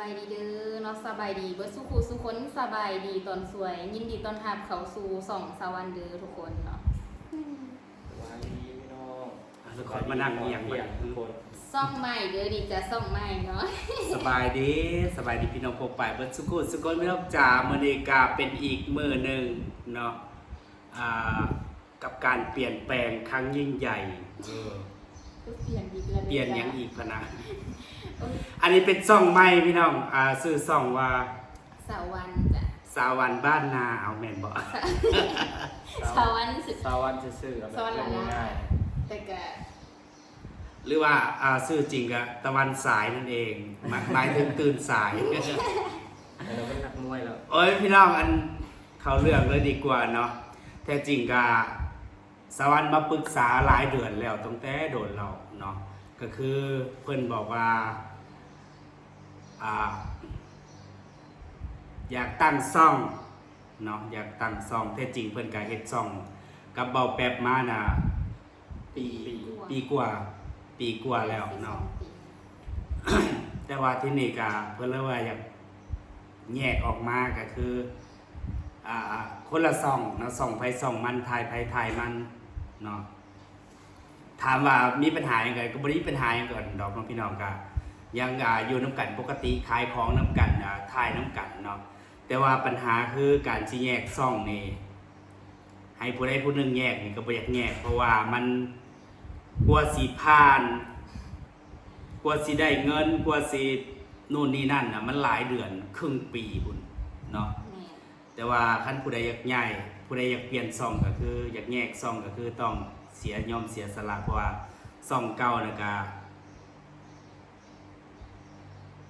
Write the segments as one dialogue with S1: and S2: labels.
S1: บายดีเด้อเนาะสบายดีเบิดสุขูสุคนสบายดีตอนสวย ยินดีตอนรับเขาสู่สองสวรรค์เด้อทุกคนเนาะ
S2: วันนี้พี่น้อง
S3: อะทุกคนมานั่งเอียง
S2: เอียงทุกคน
S1: ซ่องใหม่เด้อดีจะซ่องใหม่เนาะ
S3: สบายดีสบายดีพี่น้องพบไปเบิดสุกุสุกนพี่น้องจ๋ามื้อนี้ก็เป็นอีกมื้อหนึ่งเนาะอ่ากับการเปลี่ยนแปลงครั้งยิ่งใหญ่เออ
S1: ก็เปลี่ยนอีกแล้ว
S3: เปลี่ยนหยังอีกพะนะ
S1: โอ้ย
S3: อันนี้เป็นซ่องใหม่พี่น้อง อ่าชื่อซ่องว่า
S1: สาวันจ้ะ
S3: สาวันบ้านนาเอาแม่นบ่
S1: สาวันสุด
S2: สาวันซื่อๆแบบ
S1: สาวันหลายๆ
S2: ง่าย
S1: แต่ก็
S3: หรือว่าอ่าชื่อจริงก็ตะวันสายนั่นเองหมายหมายถึงตื่นสาย
S2: ๆแต่เราเป็นนักมวยแล้ว
S3: โอ้ยพี่น้องอันเขาเรื่องเลยดีกว่าเนาะแท้จริงก็สวรรค์มาปรึกษาหลายเดือนแล้วตั้งแต่โดนเราเนาะก็คือเพิ่นบอกว่า อ่าอยากตั้งซ่องเนาะอยากตั้งซ่องแท้จริงเพิ่นก็เฮ็ดซ่อง กับเบาแป๊บมาน่ะปีปีกว่า ปีกว่าแล้วเนาะแต่ว่าที่นี่ก็เพิ่นเลยว่าอยากแยกออกมาก็คืออ่าคนละซองเนาะซองไผซองมันทายไผทายมันเนาะถามว่ามีปัญหายังไงก็บ่ได้มีปัญหาหยังก่อนดอกน้องพี่น้องก็ ยังอยู่น้ำกันปกติขายของน้ำกันอ่าทายน้ำกันเนาะแต่ว่าปัญหาคือการสิแยกซองนี่ให้ผู้ใดผู้หนึ่งแยกนี่ก็บ่อยากแยก เพราะว่ามันกลัวสิผ่านกว่าสิได้เงินกว่าสินู่นนี่นั่นน่ะมันหลายเดือนครึ่งปีพุ่นเนาะ
S1: แต่
S3: ว่าคันผู้ใดอยากย้ายผู้ใดอยากเปลี่ยนซ่องก็คือ อยากแยกซ่องก็คือต้องเสียยอมเสียสละเพราะว่าซ่องเก่าน่ะก็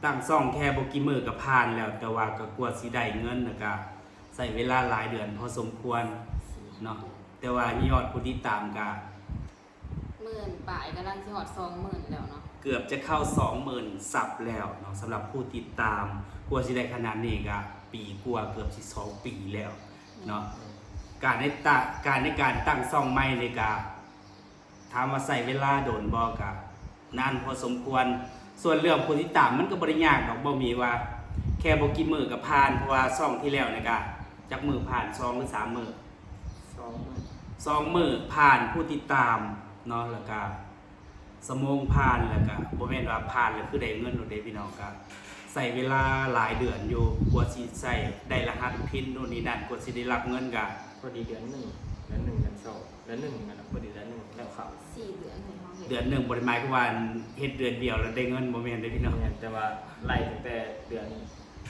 S3: ตั้งซ่องแค่บกี่มือก็ผ่านแล้ว แต่ว่าก็กลัวสิได้เงินน่ะก็ใช้เวลาหลายเดือนพอสมควรเนาะแต่ว่ายอดผู้ติดตามก็
S1: หมื่นป่ายกำลังสิฮอด20,000แล้วเนาะ
S3: เกือบจะเข้า20,000ซับแล้วเนาะสำหรับผู้ติดตามกลัวสิได้ขนาดนี้ก็ปีกว่าเกือบสิสองปีแล้วเนาะการในตการในการตั้งซ่องใหม่นี่ก็ถามว่าใส่เวลาโดนบ่ก็นานพอสมควร ส่วนเรื่องผู้ติดตามมันก็บ่ได้ยากดอกบ่มีว่า แค่บ่กี่มื้อก็ผ่านเพราะว่าซ่องที่แล้วนี่ก็จักมื้อผ่าน2หรือ3มื้อ
S2: สอง
S3: สองมือผ่านผู้ติดตามเนาะแล้วก็สมงผ่านแล้วก็บ่แม่นว่าผ่านแล้วคือได้เงินโดดเด้พี่น้องก็ใส่เวลาหลายเดือนอยู่กว่าสิใส่ได้รหัสพินนู่นนี่นั่นกว่าสิได้รับเงินก็
S2: พอดีเดือนหนึ่งเดือนหนึ่งเดือนสองเดือนหนึ่งนะครับพอดีเดือนหนึ่งแล้วเขา
S1: สี่เดือนให้เฮา เฮ็ด
S3: เดือนหนึงบ่ได้หมายความว่าเฮ็ดเดือนเดียวแล้วได้เงินบ่แม่นเด้พี่น้อง
S2: เนี่ยแต่ว่าไล่ตั้งแต่เดือน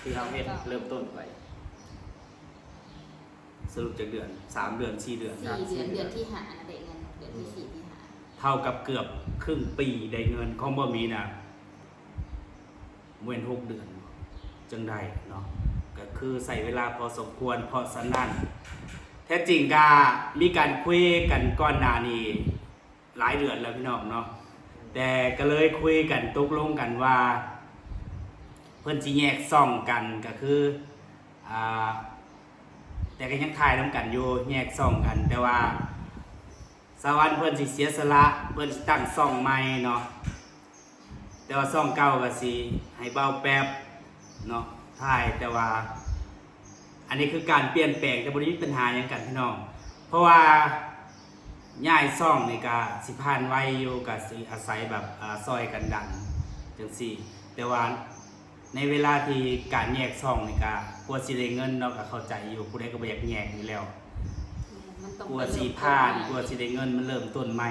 S2: ที่เราเฮ็ดเริ่มต้นไป
S3: สรุปจากเดือนสามเดือนสี่เดือน
S1: สี่เดือนเดือนที่หานะได้เงินเดือนที่สี่ที่หา
S3: เท่ากับเกือบครึ่งปีได้เงินของบ่มีน่ะเว้นหกเดือน จังได้เนาะก็คือใส่เวลาพอสมควรเพราะฉะนั้นแท้จริงก็มีการคุยกันก่อนหน้านี้ หลายเดือนแล้วพี่น้องเนาะแต่ก็เลยคุยกันตกลงกันว่า เพิ่อนสิแยกซ่องกันก็คืออ่าแต่ก็ยังถ่ายน้ำกันอยู่แยกซ่องกัน แต่ว่าสวรรค์เพิ่อนสิเสียสละเพิ่อนตั้งซ่องใหม่เนาะแต่ว่าซ่องเก่าก็สิให้เบาแป๊บเนาะถ่ายแต่ว่า อันนี้คือการเปลี่ยนแปลงแต่บ่ได้มีปัญหาหยังกันพี่น้อง เพราะว่า ย้ายซ่องนี่ก็สิผ่านไวอยู่ก็สิอาศัยแบบอ่าซอยกันดันจังซี่แต่ว่าในเวลาที่การแยกซ่องนี่ก็กลัวสิได้เงินเนาะก็เข้าใจอยู่ผู้ใดก็บ่อยากแยกอยู่แล้ว
S1: มันต้อง
S3: กลัว
S1: ไป
S3: สี
S1: เริ่ม
S3: ผ่าน
S1: ต้
S3: กลัวสีได้เงินมันเริ่มต้นใหม่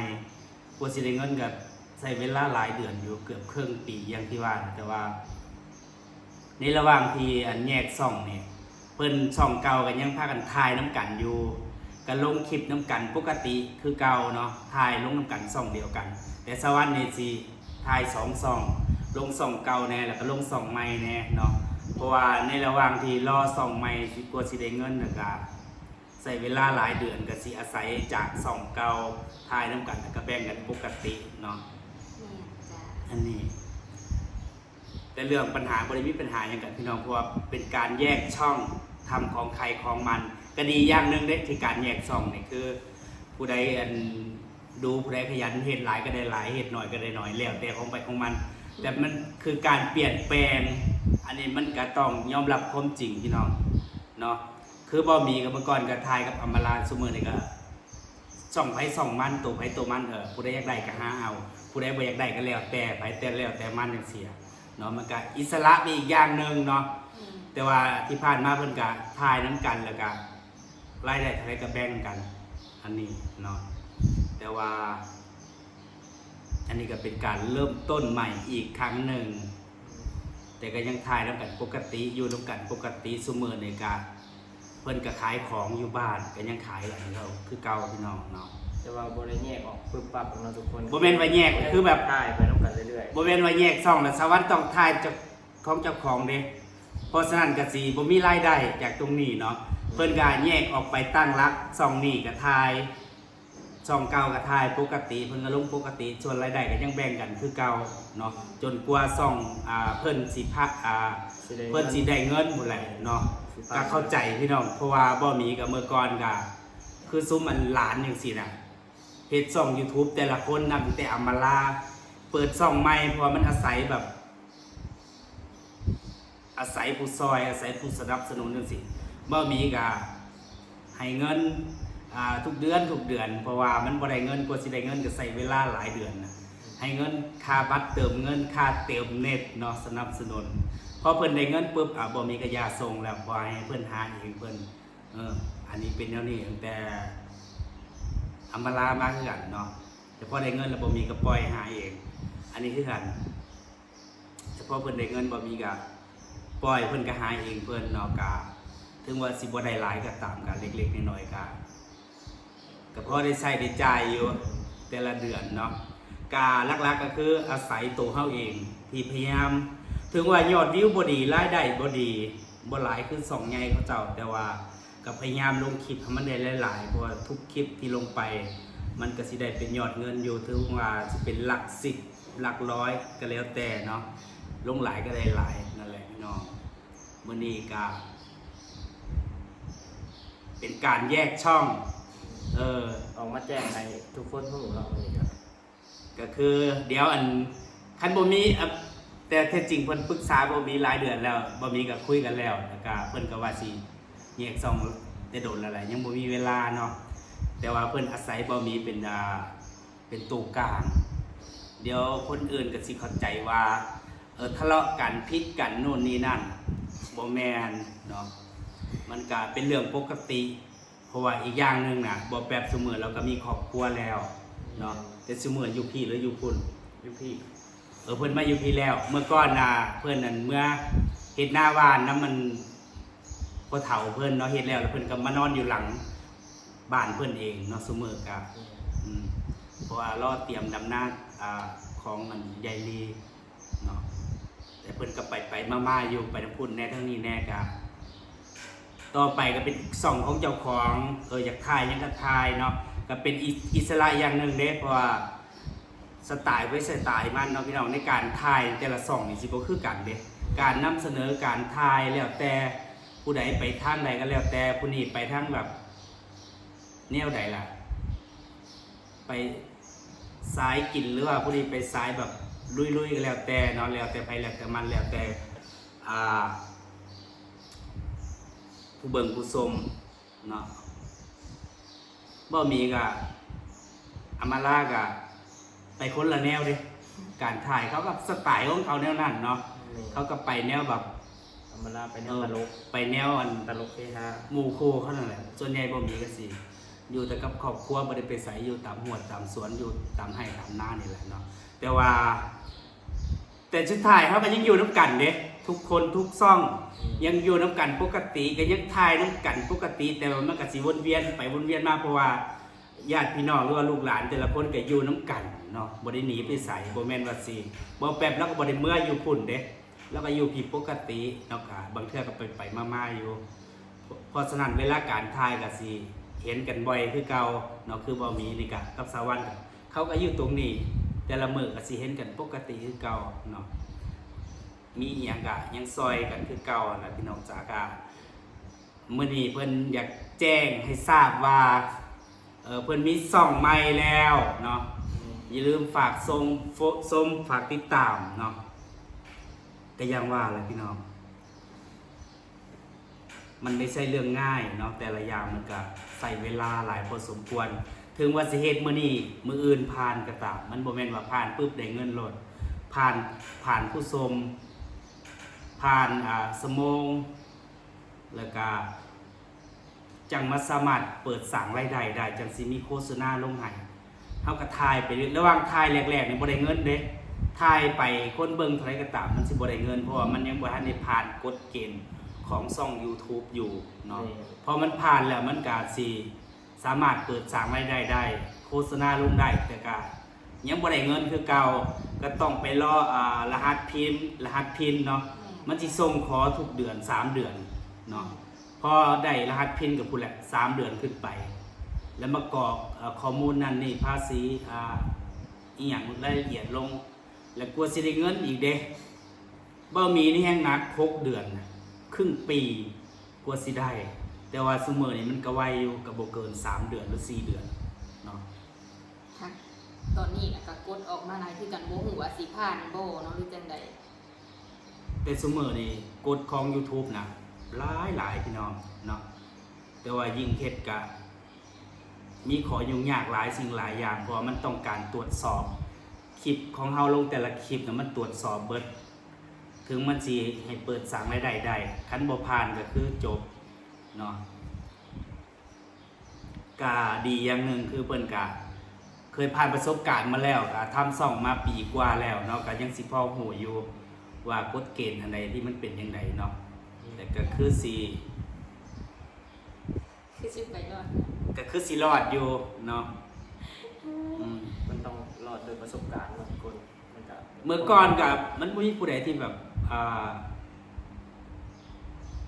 S3: กลัวสีได้เงินกับใช้เวลาหลายเดือนอยู่เกือบครึ่งปีอย่างที่ว่าแต่ว่า ในระหว่างที่อันแยกซ่องเนี่ยเพิ่นช่องเก่ากันยังพากันถ่ายน้ำกันอยู่ กันลงคลิปน้ำกันปกติคือเก่าเนาะถ่ายลงน้ำกันซ่องเดียวกัน แต่สวรรค์เนี่ยสิถ่ายสองซ่องลงซ่องเก่าแน่แล้วก็ลงซ่องใหม่แน่เนาะเพราะว่าในระหว่างที่รอซ่องใหม่กลัวสิได้เงินนะก็ใส่เวลาหลายเดือนก็สิอาศัยจากสองเกาทายน้ำกันแล้วก็แบ่งกันปกติเนาะอันนี้แต่เรื่องปัญหาบริมีปัญหาอย่างกันพี่น้องเพราะว่าเป็นการแยกช่องทำของใครของมัน ก็ดีอย่างหนึ่งเด้ที่การแยกช่องนี่คือ ผู้ใดอันดูผู้ใดขยันเห็ดหลายก็ได้หลายเห็ดหน่อยก็ได้หน่อยแล้วแต่ของไปของมัน แต่มันคือการเปลี่ยนแปลง อันนี้มันก็ต้องยอมรับความจริงพี่น้องเนาะคือบ่มีกับเมื่อก่อนก็ทายกับอำมาลาซุมื้อนี่ก็ส่องไผส่องมันตัวไผตัวมันเออผู้ใดอยากได้ก็หาเอา ผู้ใดบ่อยากได้ก็แล้วแต่ไผแต่แล้วแต่มันจังซี่เนาะมันก็อิสระไปอีกอย่างหนึงเนาะ
S1: อืม
S3: แต่ว่าที่ผ่านมาเพิ่นก็ทายน้ำกันแล้วก็ รายได้เท่าไรก็แบ่งกัน อันนี้เนาะแต่ว่า อันนี้ก็เป็นการเริ่มต้นใหม่อีกครั้งหนึ่ง แต่ก็ยังทายน้ำกันปกติอยู่น้ำกันปกติซุมือในกาเพิ่นก็ขายของอยู่บ้านก็ยังขายอะไรเราคือเก่าพี่น้องเนาะ
S2: แต่ว่าบ่ได้แยกออกปึ๊บปั๊บของเราทุกคน
S3: บ่แม่นว่าแยกคือแบบ
S2: ถ่ายไปน้ำกันเรื่อย
S3: บ่แม่นว่าแยกซ่องแล้วสวรรค์ต้องทายเจ้าของเจ้าของเด้เพราะฉะนั้นก็สิบ่มีรายได้จากตรงนี้เนาะ เพิ่นก็แยกออกไปตั้งรักซ่องนี้ก็ทายซ่องเก่าก็ทายปกติ เพิ่นก็ลงปกติส่วนรายได้ก็ยังแบ่งกันคือเก่าเนาะจนกว่าซ่องอ่าเพิ่นสิพักอ่า
S2: ๆสิได้
S3: เพิ่นสิได้เงินหมดแหละเนาะ
S2: สิ
S3: ก็เข้าใจพี่น้องเพราะว่าบ่มีกับเมื่อก่อนก็คือซุ้มมันหลานจังซี่น่ะเฮ็ดช่อง YouTube แต่ละคนนำแต่อำมาลาเปิดช่องใหม่เพราะว่ามันอาศัยแบบ อาศัยผู้ซอยอาศัยผู้สนับสนุนจังซี่ บ่มีก็ให้เงินทุกเดือนทุกเดือน เพราะว่ามันบ่ได้เงินกว่าสิได้เงินก็ใช้เวลาหลายเดือนนะให้เงินค่าบัตรเติมเงินค่าเติมเน็ตเนาะสนับสนุนพอเพิ่นได้เงินปุ๊บอะบ่มีกระยาส่งแล้วบ่ให้เพิ่นหาเองเพิ่นเอออันนี้เป็นแนวนี้ตั้งแต่อำมาลามาคือกันเนาะแต่พอได้เงินแล้วบ่มีก็ปล่อยหาเอง อันนี้คือกันเฉพาะเพิ่นได้เงินบ่มีก็ปล่อยเพิ่นก็หาเองเพิ่นเนาะกะ ถึงว่าสิบ่ได้หลายก็ตามกันเล็กๆน้อยๆก็ก็พอได้ใช้ได้จ่ายอยู่แต่ละเดือนเนาะกาลักๆก็คืออาศัยตัวเฮาเองที่พยายาม ถึงว่ายอดวิวบดีรายได้บดีบ่หลายคือสองใหญ่เขาเจ้า แต่ว่าก็พยายามลงคลิปให้มันได้หลายๆเพราะว่าทุกคลิปที่ลงไป มันก็สิได้เป็นยอดเงินอยู่ถึงว่าสิเป็นหลักสิบหลักร้อยก็แล้วแต่เนาะลงหลายก็ได้หลายนั่นแหละพี่น้องมื้อนี้ก็ เป็นการแยกช่อง เออ
S2: ออกมาแจ้งให้ทุกคนรู้เนาะวันนี้ครับ
S3: ก็คือเดี๋ยวอันคันบ่มีอะแต่แท้จริงเพิ่นปรึกษาบ่มีหลายเดือนแล้วบ่มีก็คุยกันแล้วแล้วก็เพิ่นก็ว่าสิแยกซ่องได้โดนแล้วแหละยังบ่มีเวลาเนาะแต่ว่าเพิ่นอาศัยบ่มีเป็นอ่าเป็นตัวกลางเดี๋ยวคนอื่นก็สิเข้าใจว่าเออทะเลาะกันพิษกันโน่นนี่นั่นบ่แม่นเนาะ มันก็เป็นเรื่องปกติ เพราะว่าอีกอย่างหนึงน่ะบ่แป๊บเสมอเราก็มีครอบครัวแล้วเนาะแต่เสมออยู่พี่หรืออยู่พุ่น
S2: อยุพี่
S3: เออเพิ่นมาอยู่พี่แล้ว เมื่อก่อนน่ะเพิ่นนั่นเมื่อเฮ็ดหน้าบ้านน้ำมันพอเฒ่าเพิ่นเนาะเฮ็ดแล้วแล้วเพิ่นก็มานอนอยู่หลังบ้านเพิ่นเองเนาะซุมื้อก็อืมเพราะว่ารอเตรียมดำนาอ่าของมันใหญ่ลีเนาะแต่เพิ่นก็ไปไปๆมาๆอยู่ไปทางพุ่นแน่ทั้งนี้แน่ก็ ต่อไปก็เป็นส่องของเจ้าของเอออยากถ่ายยังก็ถ่ายเนาะก็เป็นอิอสระอย่างหนึ่งเด้เพราะว่าสไตล์ไว้สไตล์มันเนาะพี่น้องในการถ่ายแต่ละซ่องนี่สิบ่คือกันเด้การนำเสนอการถ่ายแล้วแต่ผู้ใดไปทางใดก็แล้วแต่ผู้นี้ไปทางแบบแนวใดล่ะ ไปสายกินหรือว่าผู้นี้ไปสายแบบลุยๆก็แล้วแต่เนาะแล้วแต่ไปแล้วแต่มันแล้วแต่อ่า ผู้เบิ่งผู้ชมเนาะบ่มีก็อามาลาก็ไปคนละแนวดิการถ่ายเขากับสไตล์ของเขาแนวนั้นเนาะ
S2: นี่
S3: เขาก็ไปแนวแบบ
S2: ธรรมดาไปแน
S3: เอ
S2: ว
S3: อ
S2: ตลก
S3: ไปแนวอัน
S2: ตลกเฮฮา
S3: หมู่โคเขานั่นแหละส่วนใหญ่บ่มีก็สิอยู่แต่กับครอบครัวบ่ได้ไปใส่อยู่ตามหัวตามสวนอยู่ตามไร่ตามนานี่แหละเนาะแต่ว่า แต่ชุดถ่ายเขาก็ยังอยู่น้ำกันเด้ทุกคนทุกซ่อง ยังอยู่น้ำกันปกติก็ยังถ่ายน้ำกันปกติ แต่ว่ามันก็สิวนเวียนไปวนเวียนมาเพราะว่าญาติพี่น้องหรือว่าลูกหลานแต่ละคนก็อยู่น้ำกันเนาะบ่ได้หนีไปใส่บ่แม่นว่าสิบ่แป๊บแล้วก็บ่ได้เมื่ออยู่พุ่นเด้แล้วก็อยู่ผิดปกติเนาะก็บางเทื่อก็ไปไปมาๆอยู่เพราะฉะนั้นเวลาการถ่ายก็สิเห็นกันบ่อยคือเก่าเนาะคือบ่มีนี่ก็กับสาวันเขาก็อยู่ตรงนี้ แต่ละมือก็สิเห็นกันปกติคือเก่าเนาะมีอหย่างกะยังซอยกันคือเก่านะพี่น้องจากามื่อนี้เพิ่นอยากแจ้งให้ทราบว่าเออเพิ่นมีซ่องใหม่แล้วเนาะอย่าลืมฝากชมโฟชมฝากติดตามเนาะก็ยังว่าแหละพี่น้อง มันไม่ใช่เรื่องง่ายเนาะแต่ละอย่างมันก็ใส่เวลาหลายพอสมควร ถึงว่าสิเฮ็ดมื้อนี้มื้ออื่นผ่านก็ตาม มันบ่แม่นว่าผ่านปุ๊บได้เงินโลดผ่านผ่านผู้ชมผ่านอ่าสมองแล้วก็จังมาสามารถเปิดสั่งรายได้ได้จังสิมีโฆษณาลงให้เฮาก็ถ่ายไปเรื่อยระหว่างถ่ายแรกๆนี่บ่ได้เงินเด้ถ่ายไปคนเบิ่งเท่าไหร่ก็ตามมันสิบ่ได้เงินเพราะว่ามันยังบ่ทันได้ผ่านกฎเกณฑ์ของช่อง YouTube อยู่เนาะพอมันผ่านแล้วมันก็สิ สามารถเปิดสร้างรายได้ได้ โฆษณาลงได้แต่ก็ยังบ่ได้เงินคือเก่าก็ต้องไปรออ่ารหัสพิมพ์ รหัสพินเนาะมันสิส่งขอทุกเดือน 3 เดือนเนาะพอได้รหัสพินกับผู้แหละ3เดือนขึ้นไป แล้วมากรอกเอ่อข้อมูลนั่นนี่ภาษีอ่าอีหยังรายละเอียดลง แล้วกลัวสิได้เงินอีกเด้บ่มีนี่แห้งหนัก6เดือนน่ะครึ่งปีกว่าสิได้ แต่ว่าซุมือนี่มันก็ไวอยู่กับโบเกิน 3 เดือนหรือ 4 เดือนเนาะ
S1: ค่ะตอนนี้นะก็กดออกมาหลายคือกันบ่ฮู้ว่าสิผ่านบ่เนาะหรือจังใด
S3: แต่ซุมือนี่กฎของ YouTube นะหลายหลายพี่น้องเนาะแต่ว่ายิ่งเฮ็ดกะมีขอยุ่งยากหลายสิ่งหลายอย่างเพราะว่ามันต้องการตรวจสอบคลิปของเฮาลงแต่ละคลิปนะมันตรวจสอบเบิด ถึงมันสิให้เปิดสั่งรายได้ได้คันบ่ผ่านก็คือจบ เนาะกาดีอย่างหนึ่งคือเปิ้นกะเคยผ่านประสบการณ์มาแล้วก็ทำซ่องมาปีกว่าแล้วเนาะก็ยังสิพอหูอยู่ว่ากฎเกณฑ์อะไรที่มันเป็นยังไงเนาะแต่ก็คือสิ
S1: คือสิไปรอด
S3: ก็คือสิรอดอยู่เนาะอืม
S2: มันต้องรอดโดยประสบการณ์เนาะทุกคนมันก็
S3: เมื่อก่อนกับมันบ่มีผู้ใดที่แบบอ่า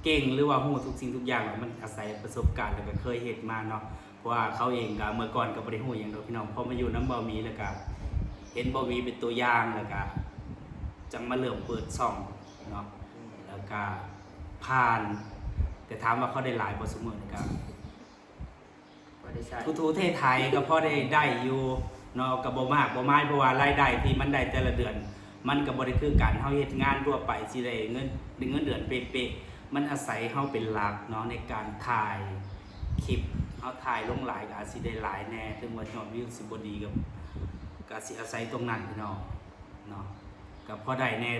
S3: เก่งหรือว่าฮู้ทุกสิ่งทุกอย่างหรอกมันอาศัยประสบการณ์แล้วก็เคยเฮ็ดมาเนาะเพราะว่าเขาเองก็เมื่อก่อนก็บ่ได้ฮู้หยังดอกพี่น้องพอมาอยู่น้ำบ่มีแล้วก็เห็นบ่มีเป็นตัวอย่างแล้วก็จังมาเริ่มเปิดช่องเนาะแล้วก็ผ่าน แต่ถามว่าเขาได้หลายบ่ซุมื้อนี่ก็
S2: ว่าได้ใช้
S3: ทูทูเทศไทยก็พอได้ได้อยู่เนาะก็บ่มากบ่มายเพราะว่ารายได้ที่มันได้แต่ละเดือน มันก็บ่ได้คือการเฮาเฮ็ดงานทั่วไปสิได้เงินได้เงินเดือนเป๊ะๆ มันอาศัยเฮาเป็นหลักเนาะในการถ่ายคลิปเฮาถ่ายลงหลายก็อาจสิได้หลายแน่ถึงว่ายอดวิวสิบ่ดีก็ก็สิอาศัยตรงนั้นพี่น้องเนาะก็พอได้แน่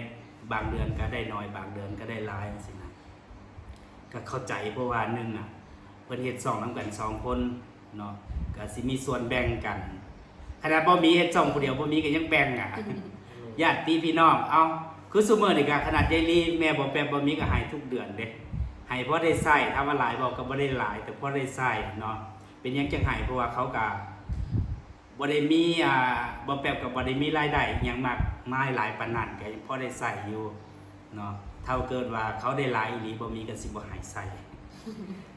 S3: บางเดือนก็ได้น้อยบางเดือนก็ได้หลายจังซี่นะก็เข้าใจเพราะว่าหนึงอะเพิ่นเฮ็ดสองนํกันสองคนเนาะก็สิมีส่วนแบ่งกันขนาดบ่มีเฮ็ดสองผู้เดียวบ่มีก็ยังแบ่งอะญาติพี่น้อง เอา คือซุมื้อนี่ก็ขนาดยายลีแม่บ่แปบบ่มีก็ให้ทุกเดือนเด้ให้พอได้ใช้ถ้าว่าหลายบ่ก็บ่ได้หลาย แต่เพอได้ใช้เนาะเป็นยังจังให้เพราะว่าเขาก็บ่ได้มีอ่าบ่แปบก็บ่ได้มีรายได้ยังมากมายหลายปานนั้นก็พอได้ใช้อยู่เนาะเท่าเกิดว่าเขาได้หลายอีหลีบ่มีก็สิบ่ให้ใช้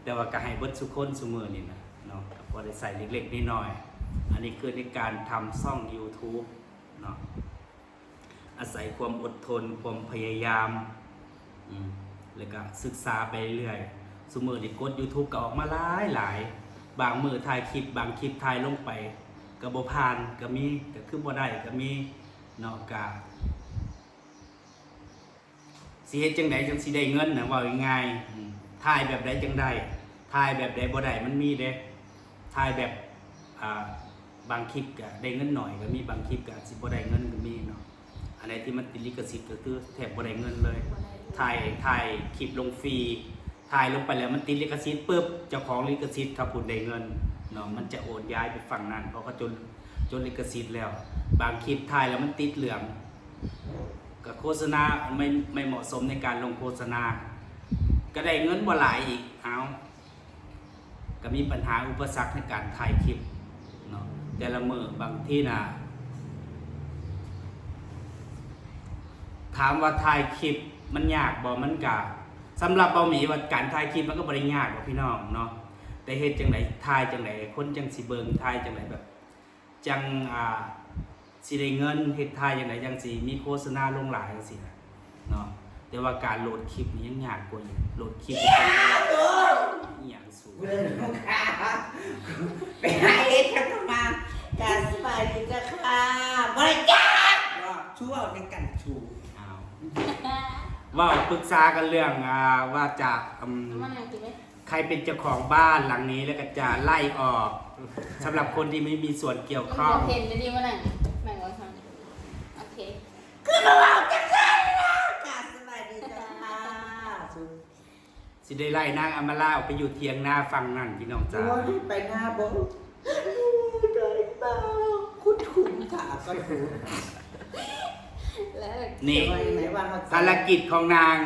S3: แต่ว่าก็ให้เบิดทุกคนซุมือนี่นะเนาะก็พอได้ใส่เล็กๆน้อยๆอันนี้คือในการทำช่อง YouTube เนาะ อาศัยความอดทน ความพยายามแล้วก็ศึกษาไปเรื่อยซุมือนี่กด YouTube ก็ออกมาหลายหลายบางมือถ่ายคลิป บางคลิปถ่ายลงไปก็บ่ผ่านก็มีก็คือบ่ได้ก็มีเนาะก็สิเฮ็ดจังไดจังสิได้เงินน่ะว่าง่ายถ่ายแบบใดจังได้ถ่ายแบบใดบ่ได้มันมีเด้ถ่ายแบบอ่าบางคลิปก็ได้เงินหน่อยก็มีบางคลิปก็สิบ่ได้เงินก็มีเนาะ ไหนที่มันติดลิขสิทธิ์ก็คือแทบบ่ได้เงินเลยถ่ายถ่ายคลิปลงฟรีถ่ายลงไปแล้วมันติดลิขสิทธิ์ปุ๊บเจ้าของลิขสิทธิ์ถ้าพูดได้เงินเนาะมันจะโอนย้ายไปฝั่งนั้น เพราะเขาจนจนลิขสิทธิ์แล้ว บางคลิปถ่ายแล้วมันติดเหลืองก็โฆษณาไม่ไม่เหมาะสมในการลงโฆษณา ก็ได้เงินบ่หลายอีกเอาก็มีปัญหาอุปสรรคในการถ่ายคลิปเนาะแต่ละมือบางที่นะ ถามว่าถ่ายคลิปมันยากบ่มันกะสำหรับเบาหมีว่าการถ่ายคลิปมันก็บ่ได้ยากหรอกพี่น้องเนาะแต่เฮ็ดจังไดถ่ายจังไดคนจังสิเบิ่งถ่ายจังไดแบบจังอ่าสิได้เงินเฮ็ดถ่ายจังไดจังสิมีโฆษณาลงหลายจังซี่นะเนาะแต่ว่าการโหลดคลิปนี่ยังยากกว่าอีกโหลดคลิปนี่เป็นอหย่างสูง
S4: เพื่อนลูกค้าไปหาเอ็ดกันเข้ามาการสบายดีจ้ะค่ะบริการว่าชั่วในกันชู
S3: อ้าวเว่าปรึกษากันเรื่องอ่าว่าจะอืม
S1: มันอะไรกินไหม
S3: ใครเป็นเจ้าของบ้านหลังนี้แล้วก็จะไล่ออกสำหรับคนที่ไม่มีส่วนเกี่ยวข้อง
S1: เพนจะดีมาหนังแบ่งไว้ฟังโอเค
S4: คือมาบอกจังเลยนะการสบายดีจ้ะค่ะชู
S3: สิได้ไล่นางอำมาลาออกไปอยู่เทียงหน้าฟังนั่นพี่น้องจ๋า
S4: โอ้ยไปหน้าบอกได้เปล่าคุณถุงขาก็ถูก
S1: แล้ว
S3: นี่
S4: ไหนว่าเขา
S3: ภารกิจของนาง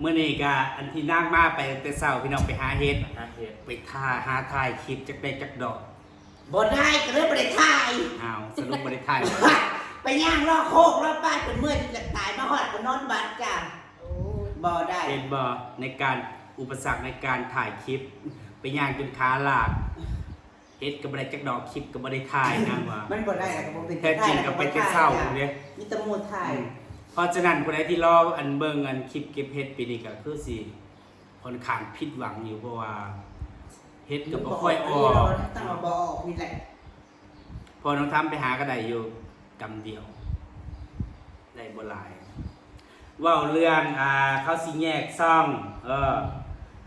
S3: เมื่อนี้ก็อันที่นางมาไปแต่เช้าพี่น้องไปหาเฮ็ด
S2: หาเห็ด
S3: ไปท่าหาถ่ายคลิปจักได้จักดอก
S4: บ่ได้ก็เลยบ่ได้ถ่าย
S3: อ้าวสรุปบ่ได้ถ่าย
S4: ไปย่างรอโคกรอบ้านเป็นเมื่อยจะตายมาหอดก็นอนบัดจ้ะ
S1: โอ้
S4: บ่ได้
S3: เป็นบ่ในการอุปสรรคในการถ่ายคลิป ไปย่างจนขาลากเฮ็ดก็บ่ได้จักดอกคลิปก็บ่ได้ถ่ายนาว่า
S4: มันบ่ได้แล้วก็บ่เป็น
S3: แท้จริงก็ไปแต่เช้าเด้
S4: มีแตะมูถ่าย
S3: เพราะฉะนั้นคนใดที่รออันเบิ่งอันคลิปเก็บเฮ็ดปีนี้ก็คือสิค่อนข้างผิดหวังอยู่เพราะว่าเฮ็ดก็บ่ค่อยออก
S4: ตั้งมาบ่ออกนี่แหละ
S3: พอน้องทำไปหาก็ได้อยู่กำเดียวได้บ่หลายเว่าเรื่องอ่าเขาสิแยกซ่องเออ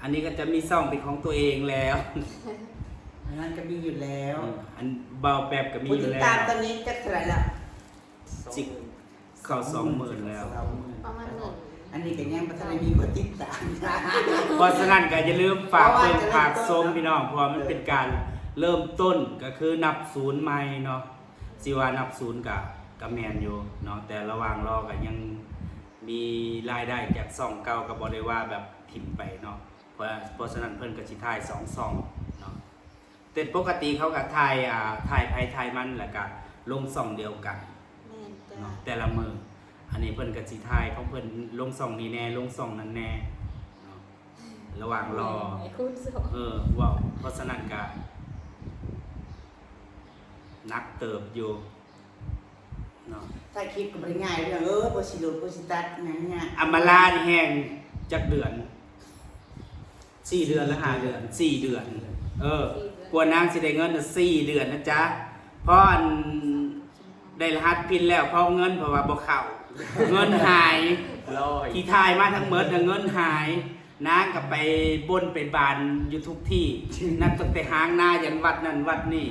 S3: อันนี้ก็จะมีซ่องเป็นของตัวเองแล้ว
S4: อันนั้นก็มีอยู่แล้ว
S3: อันเบาแป๊บก็มี
S4: ผู้
S3: อ
S4: ติ
S3: ยู่
S4: ด
S3: แล้
S4: ตาม
S3: ว
S4: ตอนนี้จะเท่าไหร่แล้ว
S3: จิกเข้าสองหมื่นแล้ว
S4: สองหมื่น
S1: ประมาณหนึ่ง
S4: อันนี้ก็ยังบ่ทันได้มีคนติดตาม
S3: เพราะฉะนั้นก็อย่าลืมฝาก
S4: เพราะว่า
S3: เพิ่ม
S4: จะเริ่ม
S3: ฝาก
S4: ต้น
S3: ส้ม
S4: เนอะ
S3: พี่น้องเพราะว่ามันเป็นการเริ่มต้นก็คือนับศูนย์ใหม่เนาะสิว่านับศูนย์กับกับแมนอยู่เนาะแต่ระหว่างรอก็ยังมีรายได้จากซ่องเก่ากับบริว่าแบบทิมไปเนาะเพราะเพราะฉะนั้นเพิ่นก็สิถ่ายสองซ่อง เนาะแต่ปกติเขาก็ถ่ายอ่าถ่ายไผถ่ายมันแล้วก็ลงซ่องเดียวกัน
S1: แม่นจ้ะ
S3: เนาะแต่ละมืออันนี้เพิ่นกับสีทายของเพิ่นลงส่องนี้แน่ลงส่องนั้นแน่เนาะระหว่างรอ
S1: ไอ้คุณสอง
S3: เออว้าวเพราะฉะนั้นก็นักเติบอยู่เนาะ
S4: ถ้าคลิปก็บ่ได้ง่ายเรื่องเออบ่สิโหลดบ่สิตัดหยังเนี่ย
S3: อัมมาลานี่แห้งจักเดือนสี่เดือนแล้วหาเดือนสี่เดือน เออ กว่านางสิได้เงินน่ะสี่เดือนนะจ๊ะเพราะอันได้รหัสพินแล้วเพราะเงินเพราะว่าบ่เข้าเงินหาย
S2: ลอย
S3: ที่ทายมาทั้งเมิดน่ะเงินหายนางกับไปบนไปบานอยู่ทุกที่ นับตั้งแต่หางหน้ายันวัดนั่นวัดนี่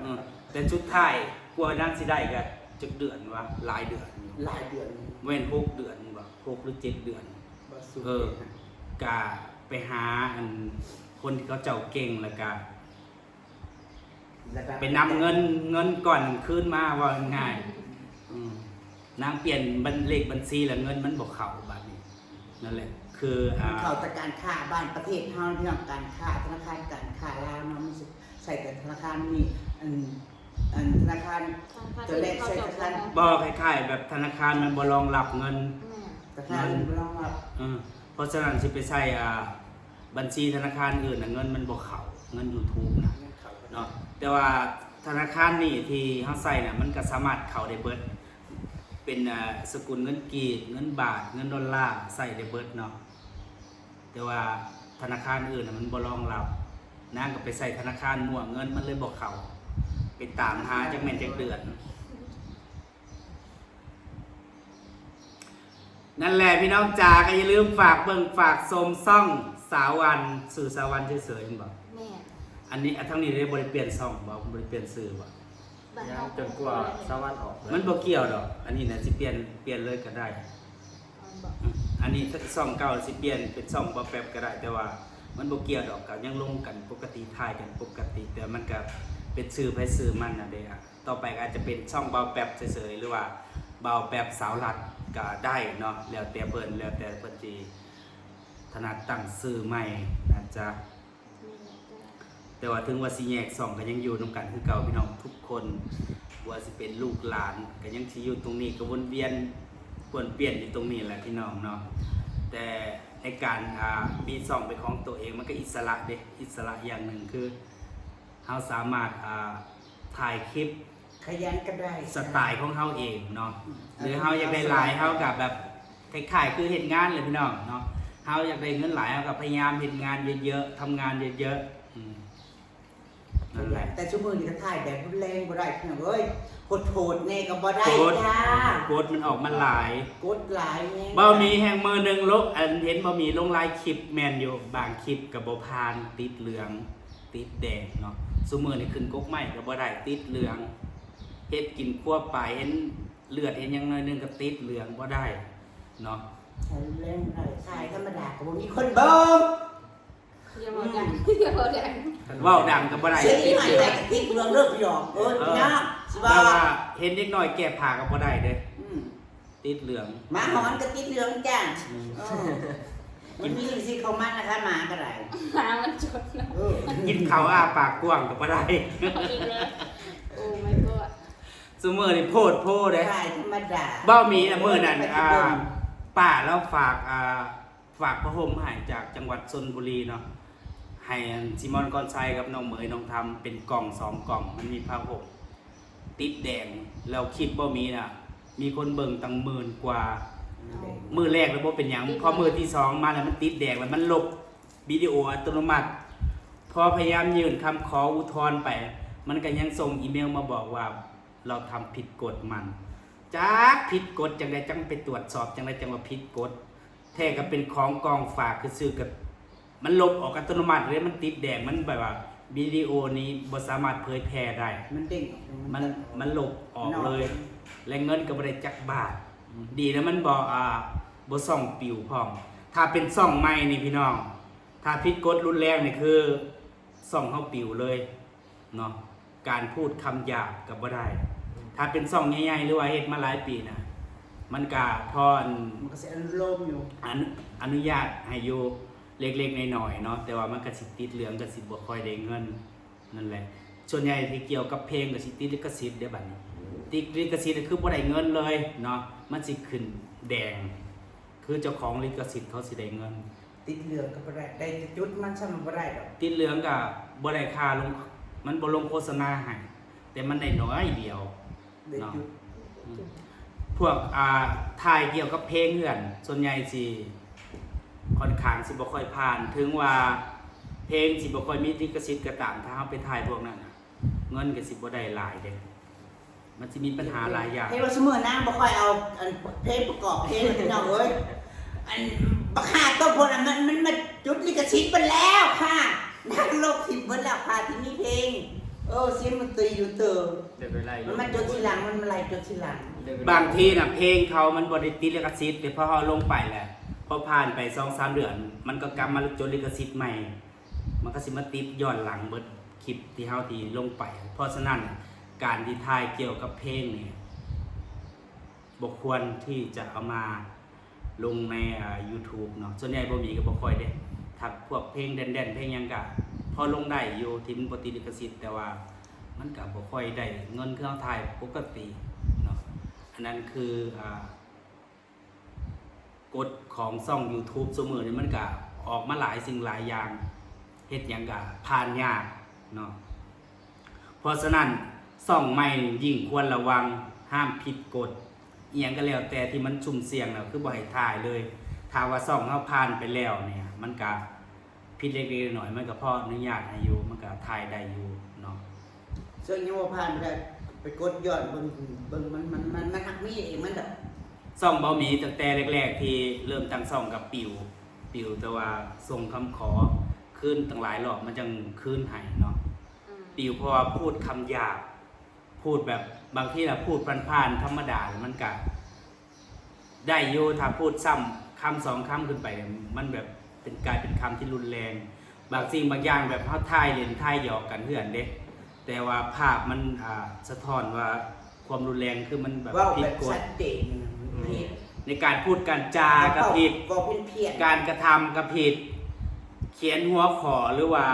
S3: เออแต่ชุดท้ายกลัวนางสิได้ก็จักเดือนวะหลายเดือนอยู่
S4: หลายเดือน
S3: เว้นหกเดือนบ่หกหรือเจ็ดเดือน
S4: บ่สู้
S3: เออกะไปหาอันคนที่เขาเจ้าเก่งแล้วก็
S4: แล้วก็
S3: ไปนำเงินเงินก่อนคืนมาว่าง่ายอืมนางเปลี่ยนบัญเลขบัญชีแล้วเงินมันบอกเข้าบัดนี้นั่นแหละ คืออ่า
S4: เข้าแต่การค้าบ้านประเทศเฮาเรื่องการค้าธนาคารการค้าลาวเนาะมันสิใส่แต่ธนาคารนี่อันอันธนาคาร ตัวเลขใช้ธนาคาร
S3: บอกคล้ายๆแบบธนาคารมันบ่รองรับเงิน
S4: ธนาคารรองรับ
S3: เออเพราะฉะนั้นสิไปใช้อ่าบัญชีธนาคารอื่นน่ะเงินมันบ่เข้าเงิน YouTube นะ เนาะแต่ว่าธนาคารนี่ที่เฮาใส่น่ะมันก็สามารถเข้าได้เบิด เป็นสกุลเงินกีบเงินบาท เงินดอลลาร์ใส่ได้เบิดเนาะแต่ว่าธนาคารอื่นน่ะมันบ่รองรับนางก็ไปใส่ธนาคารมั่วเงินมันเลยบ่เขาไปตามหาจักแม่นจักเดือน นั่นแหละพี่น้องจ๋าก็อย่าลืมฝากเบิ่งฝากชมซ่องสาววันสื่อสาววันเฉยๆมันบอก
S1: แม่
S3: อันนี้อันทั้งนี้ได้บริเปลี่ยนซ่องบอกบริเปลี่ยนสื่อบอก
S1: บ้าน
S2: ยั
S1: เฮาง
S2: จนกว่าสวรรค์ออกเลย
S3: มันบ่เกี่ยวดอก อันนี้นะสิเปลี่ยนเปลี่ยนเลยก็ได้
S1: เอาบอก
S3: อืมอันนี้ซ่องเก่าสิเปลี่ยนเป็นซ่องบ่แป๊บก็ได้ แต่ว่า มันบ่เกี่ยวดอกก็ยังลงกันปกติถ่ายกันปกติ แต่มันก็เป็นสื่อไปสื่อมันน่ะเด้อะต่อไปก็อาจจะเป็นช่องเบาแป๊บเฉยๆหรือว่าเบาแป๊บสาวรัดก็ได้เนาะแล้วแต่เพิ่นแล้วแต่เพิ่นสิถนัดตั้งสื่อใหม่นะจ๊ะ
S1: แม่จ้ะ
S3: แต่ว่าถึงว่าสิแยกสองก็ยังอยู่นำกันคือเก่าพี่น้องทุกคนว่าสิเป็นลูกหลานก็ยังสิอยู่ตรงนี้ก็วนเวียนวนเปลี่ยนอยู่ตรงนี้แหละพี่น้องเนาะแต่ในการอ่ามีสองเป็นของตัวเองมันก็อิสระเด้อิสระอย่างหนึ่งคือเราสามารถอ่าถ่ายคลิป
S4: ขยันก็ได้
S3: สไตล์ของเราเองเนาะหรือเราอยากได้หลายเรากับแบบคล้ายๆคือเห็นงานเลยพี่น้องเนาะเราอยากได้เงินหลายเรากับพยายามเห็นงานเยอะๆทำงานเยอะๆอืม นั่นแหละ
S4: แต่ชั่วโมงนี้ก็ถ่ายแบบรุนแรงบ่ได้พี่น้องเอ้ยโหดๆแน่ก็บ่ได้
S3: โกด
S4: จ้า
S3: โกดมันออกมาหลาย
S4: กดหลายแน่
S3: บ่มีแห่งมือหนึ่งลกอันเห็นบ่มีลงลายคลิปแมนอยู่บางคลิปกับบ่พานติดเหลือง ติดแดงเนาะซุมือนี่ขึ้นกกไม้ก็บ่ได้ติดเหลืองเฮ็ดกินควบไปเห็นเลือดเห็นหยังน้อยหนึงก็ติดเหลืองบ่ได้เนาะ
S4: ใช้เล่นอะไรใช่ธรรมดาก็บ่มีคนเบิ่ง
S1: อย่าบอกดังอย่าบอกดัง
S3: เว้าดังก็บ่ได้
S4: เสีย
S3: ติ
S4: นี้
S3: ด
S4: หน่อย
S3: เหลือ
S4: แต่
S3: ง
S4: ติดเรื่องเลิกพี่ดอกเออพี่น้องสิบ่า
S3: แต่ว่าเห็นเด็กน้อยแก้ผ้าก็บ่ได้เด้
S4: อืม
S3: ติดเหลือง
S4: หมาหอนก็ติดเรื่องจ้า
S3: อืม
S4: เออมันมีสิเขามันนะคะหมาก็ได้
S1: หามันจดเนาะ
S4: เออ
S3: กินข้าวอ้าปากกว้างก็บ่ได้
S1: อีกแล้วโอ้ my god
S3: ซุมือนี่โพดโพดเด้
S4: ใช่ธรรมดา
S3: เบ้ามีนะมื้อนั้นอ่าป้าแล้วฝากอ่าฝากพระห่มให้จากจังหวัดชนบุรีเนาะ ให้ซิมอนกอนไซกับน้องเหมยน้องทำเป็นกล่องสองกล่อง มันมีผ้าห่มติดแดงแล้วคลิปบ่มีนะมีคนเบิ่งตั้งหมื่นกว่า มือแรกแล้วบ่เป็นหยังพอมือที่สองมาแล้วมันติดแดงแล้วมันลบวิดีโออัตโนมัติ พอพยายามยื่นคำขออุทธรณ์ไป มันก็ยังส่งอีเมลมาบอกว่า เราทำผิดกฎมันจักผิดกฎจังไดจังไปตรวจสอบจังไดจังว่าผิดกฎแท้ก็เป็นของกองฝากคือซื้อกับ มันลบออกอัตโนมัติเลยมันติดแดงมันแบบว่าวิดีโอนี้บ่สามารถเผยแพร่ได้
S4: มันเด้ง
S3: มันมันลบออกเลย และเงินก็บ่ได้จักบาท ดีนะมันบ่อ่าบ่ส่องปิวพร้อม ถ้าเป็นส่องใหม่นี่พี่น้อง ถ้าผิดกฎรุนแรงนี่คือส่องเฮาปิวเลยเนาะการพูดคำหยาบก็บ่ได้ ถ้าเป็นส่องใหญ่ๆหรือว่าเฮ็ดมาหลายปีนะมันก็พออัน
S4: มันก็สิอนุโลมอยู่
S3: อนุอนุญาตให้อยู่ เล็กๆน้อยๆเนาะแต่ว่ามันก็สิติดเหลืองก็สิบ่ค่อยได้เงินนั่นแหละส่วนใหญ่ที่เกี่ยวกับเพลงก็สิติดลิขสิทธิ์เด้อบัดนี้ติดลิขสิทธิ์คือบ่ได้เงินเลยเนาะมันสิขึ้นแดง คือเจ้าของลิขสิทธิ์เขาสิได้เงิน
S4: ติดเหลืองก็บ่ได้ได้แต่จุดมันซ้ำบ่ได้ดอก
S3: ติดเหลืองก็บ่ได้ค่าลงมันบ่ลงโฆษณาให้แต่มันได้น้อยเดียว
S4: ได้จุด
S3: พวกอ่าถ่ายเกี่ยวกับเพลงเหือนส่วนใหญ่สิ ค่อนข้างสิบ่ค่อยผ่าน ถึงว่าเพลงสิบ่ค่อยมีลิขสิทธิ์ก็ตามถ้าเฮาไปถ่ายพวกนั้นน่ะเงินก็สิบ่ได้หลายเด้มันสิมีปัญหาหลายอย่าง
S4: เพลงว่าเสมอหน้าบ่ค่อยเอาอันเพลงประกอบเพลงพี่น้องเอ้ยอันบักหาต้นพลน่ะมันมันมาจุดลิขสิทธิ์ไปแล้วค่ะนักโลกทิพย์เบิดแล้วค่ะที่มีเพลงเออเสียงมันตรีอยู่เตอ
S2: เดี๋ยวไปไล่
S4: มันมาจดทีหลังมันมาไล่จดทีหลัง
S2: เดี๋ยวไปไล่
S3: บางทีน่ะเพลงเขามันบริติดลิขสิทธิ์แต่พอเขาลงไปแหละพ อผ่านไปสองสามเดือน มันก็กลับมาจดลิขสิทธิ์ใหม่ มันก็สิมาติดย้อนหลังเบิดคลิปที่เฮาที่ลงไป เพราะฉะนั้นการที่ทายเกี่ยวกับเพลงเนี่ยบกควรที่จะเอามาลงในอ่า YouTube เนาะส่วนใหญ่บ่มีก็บ่ค่อยเด้ถ้าพวกเพลงแดนๆเพลงยังก็พอลงได้อยู่ที่มันบ่ติดลิขสิทธิ์แต่ว่ามันก็บ่ค่อยได้เงินคือเฮาถ่ายปกติเนาะอันนั้นคืออ่า กฎของซ่อง YouTube เสมอนี่มันก็ออกมาหลายสิ่งหลายอย่างเฮ็ดหยังก็ผ่านยากเนาะเพราะฉะนั้นซ่องใหม่ยิ่งควรระวังห้ามผิดกฎอียังก็แล้วแต่ที่มันสุ่มเสี่ยงแล้วคือบ่ให้ถ่ายเลยถ้าว่าซ่องเฮาผ่านไปแล้วเนี่ยมันก็ผิดเล็กๆน้อยมันก็พออนุญาตให้อยู่มันก็ถ่ายได้อยู่เนาะ
S4: ส่วนยังว่าผ่านไปได้ไปกดยอดเบิ่งเบิ่งมันมันมันมันหักมีเองมันดอก
S3: ซ่องเบาหมีตั้งแต่แรก ๆ ที่เริ่มตั้งซ่องกับปิวปิวแต่ว่าส่งคำขอขึ้นตั้งหลายรอบมันจังขึ้นให้เนาะ
S1: อืม
S3: ปิวเพราะว่าพูดคำหยาบพูดแบบบางที่เราพูดผ่านๆธรรมดามันก็ได้อยู่ถ้าพูดซ้ำคำสองคำขึ้นไปเนี่ยมันแบบเป็นกลายเป็นคำที่รุนแรง บางสิ่งบางอย่างแบบเขาท่ายเล่นท่ายหยอกกันเพื่อนเด้แต่ว่าภาพมันอ่าสะท้อนว่าความรุนแรงคือมันแบบ
S4: เว่า
S3: ผิ
S4: แบ
S3: ด
S4: บ
S3: กฎ
S4: ชัดเจน ผิด
S3: ในการพูดการจากระผิด
S4: เว่าเป็นเพี้ยน
S3: การกระทำกับผิด เขียนหัวขอหรือว่า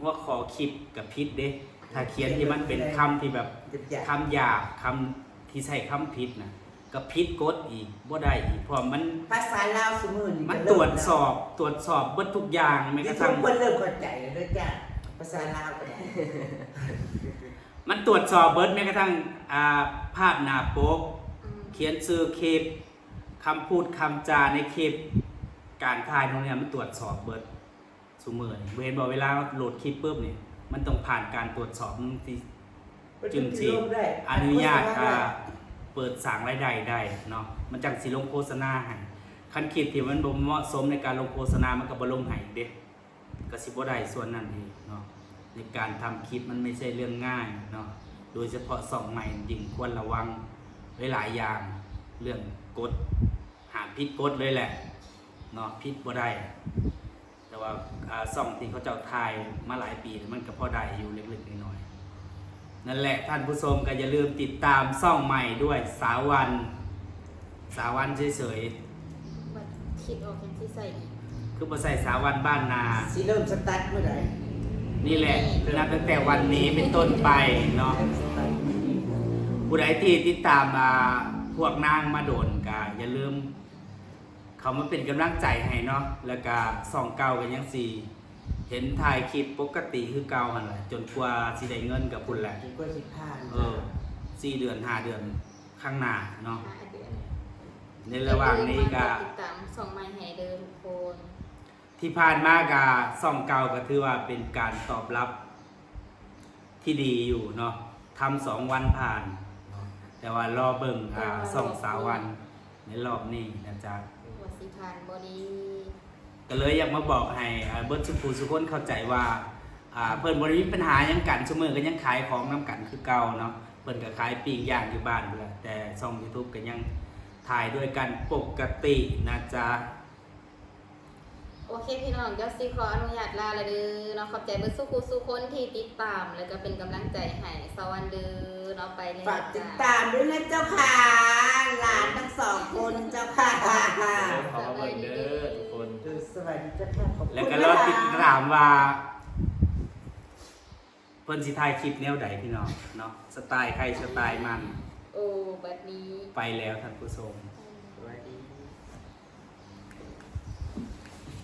S3: หัวขอคลิปกับผิดเด้ถ้าเขียนที่มันเป็นคำที่แบบ
S4: จะ
S3: คำหยาบคำที่ใช้คำผิดนะก็ผิดกฎอีกบ่ได้อีกเพราะมัน
S4: ภาษาลาวสมือ
S3: มันตรวจสอบตรวจสอบเบิดทุกอย่างแม้ก
S4: ที่
S3: ระ
S4: ทุ
S3: ทั่
S4: ก
S3: ง
S4: คนเริ่มเข้าใจแล้วด้วยจ้ะภาษาลาวก็ได้
S3: มันตรวจสอบเบิดแม้กระทั่งอ่าภาพหน้าปก
S1: อืม
S3: เขียนซื้อคลิปคำพูดคำจาในคลิป การถ่ายตรงเนี้ยมันตรวจสอบเบิดสมือนเวนบอกเวลาโหลดคลิปปุ๊บเนี่ยมันต้องผ่านการตรวจสอบที่จึงสิ
S4: ง
S3: อนุญาตอ่าเปิดสร้างรายได้ได้เนาะมันจังสิลงโฆษณาให้คันคิดที่มันบ่เหมาะสมในการลงโฆษณามันก็บ่ลงให้เด้ก็สิบ่ได้ส่วนนั้นอีกเนาะในการทำคลิปมันไม่ใช่เรื่องง่ายเนาะโดยเฉพาะสองใหม่ยิ่งควรระวัง หลายๆอย่างเรื่องกฎหาผิดกฎเลยแหละเนาะผิดบ่ได้ แต่ว่าอ่าส่องที่เขาเจ้าทายมาหลายปีมันก็พอได้อยู่เล็กๆน้อยๆนั่นแหละท่านผู้ชมก็อย่าลืมติดตามซ่องใหม่ด้วยสาวันสาวันเฉย
S1: บัดคิดออกยังที่ใส่อีก
S3: ๆคือบ่ใส่สาวันบ้านนา
S4: สิเริ่มสตาร์ทเมื่อไหร่
S3: นี่แหละนับตั้งแต่วันนี้เป็นต้นไปเนาะ ผู้ใดที่ติดตามมาพวกนางมาโดนก็อย่าลืม เขามาเป็นกำลังใจให้เนาะแล้วก็ส่องเก่ากันยังสี่เห็นถ่ายคลิปปกติคือเก่าหันแหละจนกว่าสิได้เงินกับคุณแหละ
S4: ถึงกว่าสิผ่าน
S3: เออสี่เดือนห้าเดือนข้างหน้าเนาะ
S1: ห้าเดือน
S3: ในระหว่างนี้ก็
S1: ติดตามส่องไม้ให้เด้อทุกคน
S3: ที่ผ่านมากาซ่องเก่าก็ถือว่าเป็นการตอบรับที่ดีอยู่เนาะทำสองวันผ่านเนาะ แต่ว่ารอเบิ่งอ่าซ่องสาววันในรอบนี้นะจ๊ะ
S1: ว่าสิผ่านบ่ดี
S3: ก็เลยอยากมาบอกให้อ่าเบิร์ดสุภูสุคนเข้าใจว่าอ่าเพิ่นบ่ได้มีปัญหาหยังกันซุมื้อก็ยังขายของนํกันคือเก่าเนาะเพิ่นก็ขายปิ้งย่างอยู่บ้านพุ่นแหละแต่ช่อง YouTube ก็ยังถ่ายด้วยกันปกตินะจ๊ะ
S1: โอเคพี่น้องเดี๋ยวสิขออนุญาตลาละเด้อเนาะขอบใจเบิดสุขุสุคนที่ติดตาม แล้วก็เป็นกำลังใจให้สวัสดีเนาะไปเลย
S4: ฝากติด
S1: จ้า
S4: ตามด้วยนะเจ้าค่ะ หลานทั้งสองคนเจ้าค่ะ
S2: ขอมาเบิ่งเด้อทุกคน
S4: เออสวัสดีเจ้าค่ะขอบคุณ
S3: แล้วก็รอติดตามว่าเพิ่นสิถ่ายคลิปแนวใดพี่น้องเนาะสไตล์ใครสไตล์มัน
S1: โอ้บัดนี้
S3: ไปแล้วท่านผู้ชม